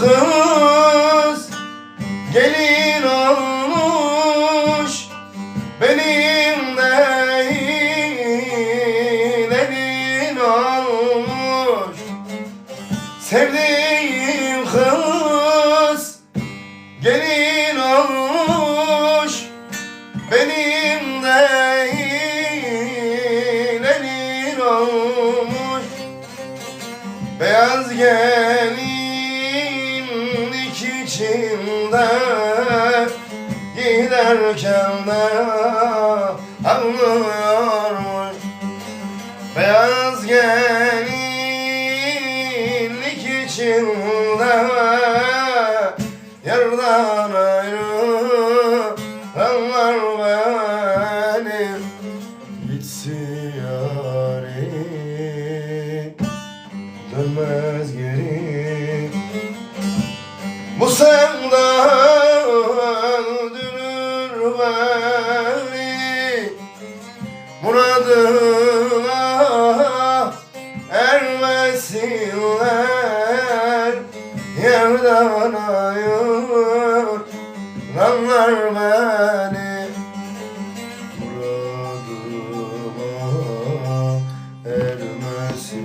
Kız gelin olmuş benim değil elin olmuş. Sevdiğim kız gelin olmuş benim değil elin olmuş. Beyaz gelinlik içinde Giderken de ağlıyormuş. Beyaz gelinlik içinde Yardan ayrılanlar beni Gitsin yarim sen de öldürür beni. Muradına ermesinler. Yerden ayır lanlar beni. Muradıma ermesinler.